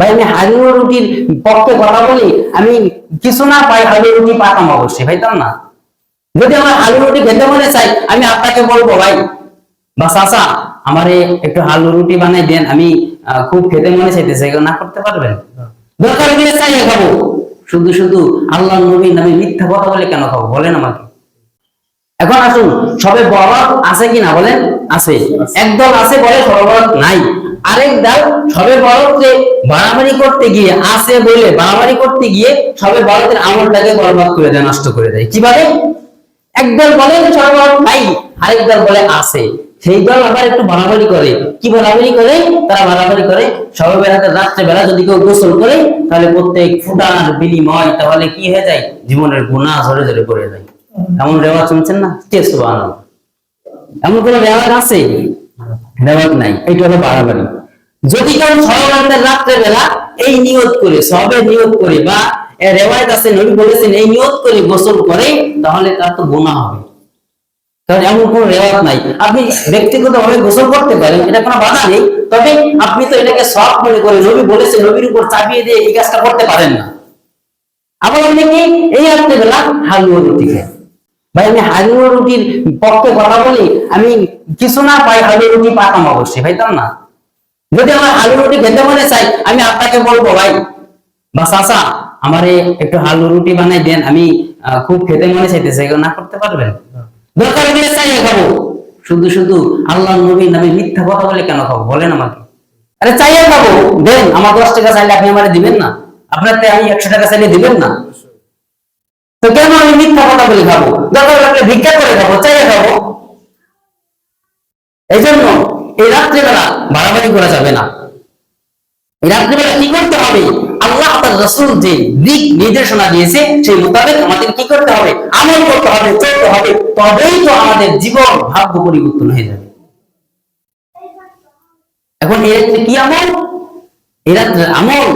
ভাই, আমি হালুয়া রুটির পক্ষে কথা বলি, আমি কিছু না পাই হালুয়া রুটি পাতাম অবশ্যই পাইতাম না? যদি আমার আলু রুটি খেতে মনে চাই আমি আপনাকে বলব, ভাই। বা চাচা, আমারে একটু আলু রুটি বানাই দেন, আমি খুব খেতে মনে চাইতেছে না করতে পারবেন? দরকার হলে চাইয়ে খাব। শুধু শুধু আল্লাহ নবীর নামে মিথ্যা কথা বলে কেন খাব? বলেন আমাকে। এখন আসুন, সবে বরফ আছে কিনা বলেন? আছে। একদল আছে বলে সবে নাই। আরেক দল সবে বরফকে বাড়াবাড়ি করতে গিয়ে আছে বলে বাড়াবাড়ি করতে গিয়ে সবে বরফের আমলটাকে বরবাদ করে দেয়, নষ্ট করে দেয়। কীভাবে? একদল বলে সবে বরফ নাই আরেক দল বলে আছে। সেই দল আবার একটু বাড়াবাড়ি করে। কি বাড়াবাড়ি করে? তারা বাড়াবাড়ি করে। সবে বেলাতে রাত্রে বেলা যদি কেউ গোসল করে, তাহলে প্রত্যেক ফুটার বিনিময়, তাহলে কি হয়ে যায়? জীবনের গুণা ঝরে ঝরে পড়ে যায়। এমন রেওয়াজ শুনছেন না? কে সুবহানাল্লাহ? এমন কোন রেওয়াজ আছে? রেওয়াজ নাই এটা হলো বাড়াবাড়ি। যদি কেউ সহবান্তের রাত্রে বেলা এই নিয়ত করে, সবে নিয়ত করে বা আছে, নবী বলেছেন, এই করে গোসল করে, তাহলে তার তো গুনাহ হবে। কারণ এমন কোন রেওয়াজ নাই। আপনি ব্যক্তিগত ভাবে গোসল করতে পারেন, এটা কোনো বাধা নেই, তবে আপনি তো এটাকে সব মনে করে নবী বলেছেন, নবীর উপর চাপিয়ে দিয়ে এই কাজটা করতে পারেন না। আবার অনেকে এই রাত্রে বেলা হালুয়া রুটি খায়। ভাই, আমি রুটির পক্ষে কথা বলি, আমি কিছু না পাই রুটি পাতাম অবশ্যই না? যদি আমার আলু রুটি খেতে মনে চাই আমি আপনাকে বলব, ভাই। বা একটু আলু রুটি বানাই দেন, আমি খুব খেতে মনে চাইতেছে না করতে পারবেন? দরকার হলে চাইয়ে খাব। শুধু শুধু আল্লাহ নবীর নামে মিথ্যা কথা বলে কেন খাব? বলেন আমাকে। আরে চাইয়ে খাব। দেন, আমার দশ টাকা চাইলে আপনি আমার দিবেন না। আপনার আমি একশো টাকা চাইলে দিবেন না। তো কেন আমি মিথ্যা কথা বলে খাব? দরকার ভিক্ষা করে খাব, চাইয়ে খাব। এই জন্য এই রাত্রিবেলা বাড়াবাড়ি করা যাবে না। এই রাত্রিবেলা কি করতে হবে? আল্লাহ তার রসুল যে দিক নির্দেশনা দিয়েছে, সেই মোতাবেক আমাদের কি করতে হবে? আমল করতে হবে, চলতে হবে। তবেই তো আমাদের জীবন ভাগ্য পরিবর্তন হয়ে যাবে। এখন রাত্রে কি আমল? রাত্রে আমল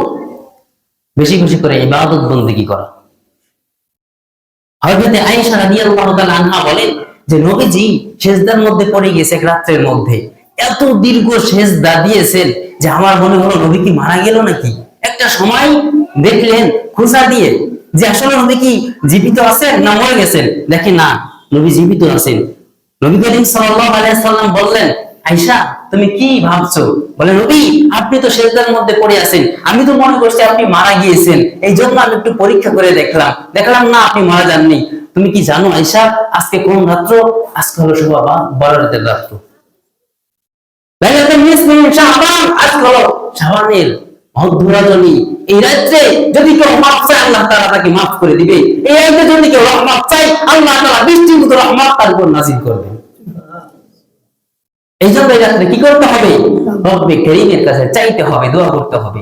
বেশি বেশি করে ইবাদত বন্দিগি করা। হযরতে আয়েশা রাদিয়াল্লাহু তাআলা আনহা বলেন যে, নবীজি সেজদার মধ্যে পড়ে গেছে এক রাত্রের মধ্যে। এত দীর্ঘ সেজদা দিয়েছেন যে, আমার মনে হলো নবী কি মারা গেল নাকি? একটা সময় দেখলেন খোঁজা দিয়ে যে, আসলে নবী কি জীবিত আছেন না মরে গেছেন? দেখি না, নবী জীবিত আছেন। নবী করিম সাল্লাল্লাহু আলাইহি সাল্লাম বললেন আয়েশা তুমি কি ভাবছ? বলে নবী আপনি তো সেজদার মধ্যে পড়ে আছেন। আমি তো মনে করছি আপনি মারা গিয়েছেন। এই জন্য আমি একটু পরীক্ষা করে দেখলাম। দেখলাম না, আপনি মারা যাননি। তুমি কি জানো আয়েশা আজকে কোন রাত্র? আজকে হলো শুভ বাবা বড় রাতের রাত্র আল্লাহ তাআলা তাকে মতো রহমত তার উপর নাযিল করবে। এই জন্য এই রাত্রে কি করতে হবে? রব্বে কাছে চাইতে হবে দোয়া করতে হবে।